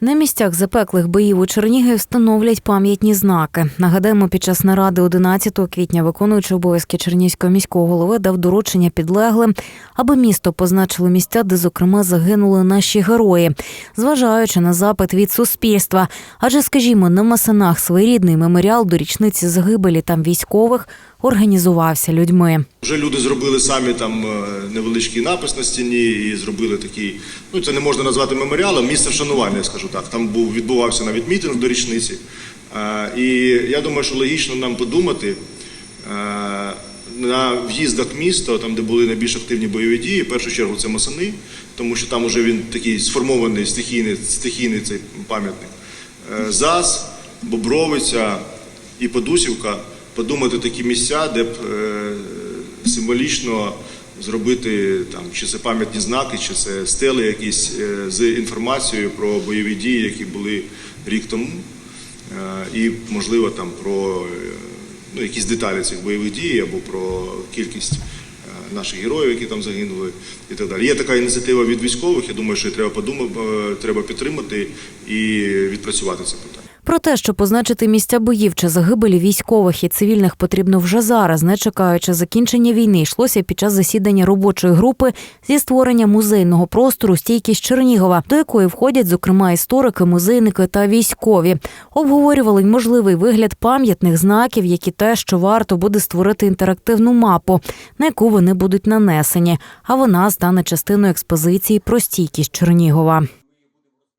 На місцях запеклих боїв у Чернігові встановлять пам'ятні знаки. Нагадаємо, під час наради 11 квітня виконуючий обов'язки Чернігівського міського голови дав доручення підлеглим, аби місто позначило місця, де зокрема загинули наші герої, зважаючи на запит від суспільства. Адже, скажімо, на Масанах своєрідний меморіал до річниці загибелі там військових організувався людьми. Вже люди зробили самі там е, невеличкий напис на стіні і зробили такий, ну це не можна назвати меморіалом, місце вшанування, я скажу так. Там був відбувався навіть мітинг до річниці. Е, І я думаю, що логічно нам подумати е, на в'їздах в місто, там де були найбільш активні бойові дії. В першу чергу це Масани, тому що там вже він такий сформований стихійний, стихійний цей пам'ятник. ЗАЗ, Бобровиця і Подусівка подумати такі місця, де б символічно зробити там чи це пам'ятні знаки, чи це стели якісь е, з інформацією про бойові дії, які були рік тому, е, і можливо там про е, ну, якісь деталі цих бойових дій або про кількість. Наших героїв, які там загинули, і так далі. Є така ініціатива від військових. Я думаю, що треба подумати, треба підтримати і відпрацювати це питання. Про те, що позначити місця боїв чи загибелі військових і цивільних потрібно вже зараз, не чекаючи закінчення війни, йшлося під час засідання робочої групи зі створення музейного простору стійкість Чернігова, до якої входять, зокрема, історики, музейники та військові. Обговорювали можливий вигляд пам'ятних знаків, які те, що варто буде створити інтерактивну мапу, на яку вони будуть нанесені, а вона стане частиною експозиції про стійкість Чернігова.